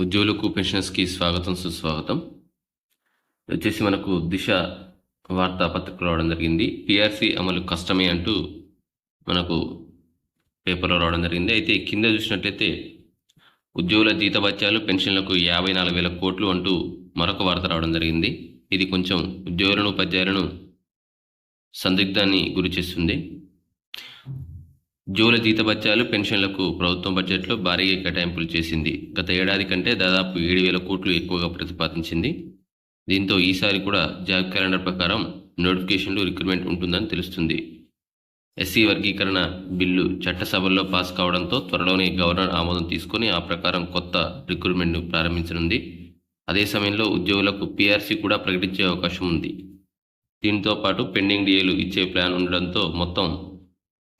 ఉద్యోగులకు పెన్షనర్స్కి స్వాగతం సుస్వాగతం. వచ్చేసి మనకు దిశ వార్తాపత్రిక రావడం జరిగింది. పిఆర్సీ అమలు కష్టమే అంటూ మనకు పేపర్లో రావడం జరిగింది. అయితే కింద చూసినట్లయితే ఉద్యోగుల జీతభత్యాలు పెన్షన్లకు యాభై నాలుగు వేల కోట్లు అంటూ మరొక వార్త రావడం జరిగింది. ఇది కొంచెం ఉద్యోగులను ఉపాధ్యాయులను సందిగ్ధాన్ని గురి చేస్తుంది. ఉద్యోగుల జీతభత్యాలు పెన్షన్లకు ప్రభుత్వం బడ్జెట్లో భారీగా కేటాయింపులు చేసింది. గత ఏడాది కంటే దాదాపు ఏడు వేల కోట్లు ఎక్కువగా ప్రతిపాదించింది. దీంతో ఈసారి కూడా జాబ్ క్యాలెండర్ ప్రకారం నోటిఫికేషన్లు రిక్రూట్మెంట్ ఉంటుందని తెలుస్తుంది. ఎస్సీ వర్గీకరణ బిల్లు చట్టసభల్లో పాస్ కావడంతో త్వరలోనే గవర్నర్ ఆమోదం తీసుకొని ఆ ప్రకారం కొత్త రిక్రూట్మెంట్ను ప్రారంభించనుంది. అదే సమయంలో ఉద్యోగులకు పీఆర్సీ కూడా ప్రకటించే అవకాశం ఉంది. దీంతో పాటు పెండింగ్ డిఏలు ఇచ్చే ప్లాన్ ఉండడంతో మొత్తం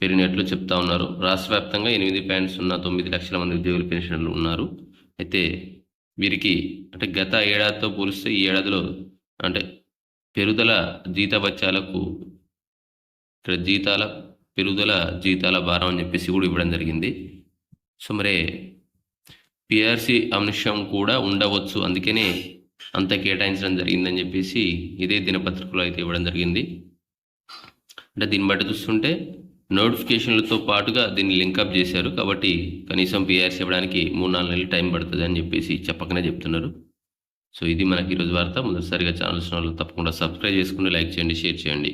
పెరిగినట్లు చెప్తా ఉన్నారు. రాష్ట్ర వ్యాప్తంగా ఎనిమిది పాయింట్ సున్నా తొమ్మిది లక్షల మంది ఉద్యోగులు పెన్షన్లు ఉన్నారు. అయితే వీరికి అంటే గత ఏడాదితో పోలిస్తే ఈ ఏడాదిలో అంటే పెరుగుదల జీతభత్యాలకు ఇక్కడ జీతాల పెరుగుదల జీతాల భారం అని చెప్పేసి కూడా ఇవ్వడం జరిగింది. సో మరి పిఆర్సీ అంశం కూడా ఉండవచ్చు. అందుకనే అంత కేటాయించడం జరిగిందని చెప్పేసి ఇదే దినపత్రికలో అయితే ఇవ్వడం జరిగింది. అంటే దీన్ని బట్టి చూస్తుంటే నోటిఫికేషన్లతో పాటుగా దీన్ని లింకప్ చేశారు. కాబట్టి కనీసం పిఆర్సీ ఇవ్వడానికి మూడు నాలుగు నెలలు టైం పడుతుంది అని చెప్పేసి చెప్పకనే చెప్తున్నారు. సో ఇది మనకి ఈరోజు వార్త. మొదటిసారిగా ఛానల్స్ వాళ్ళు తప్పకుండా సబ్స్క్రైబ్ చేసుకుని లైక్ చేయండి షేర్ చేయండి.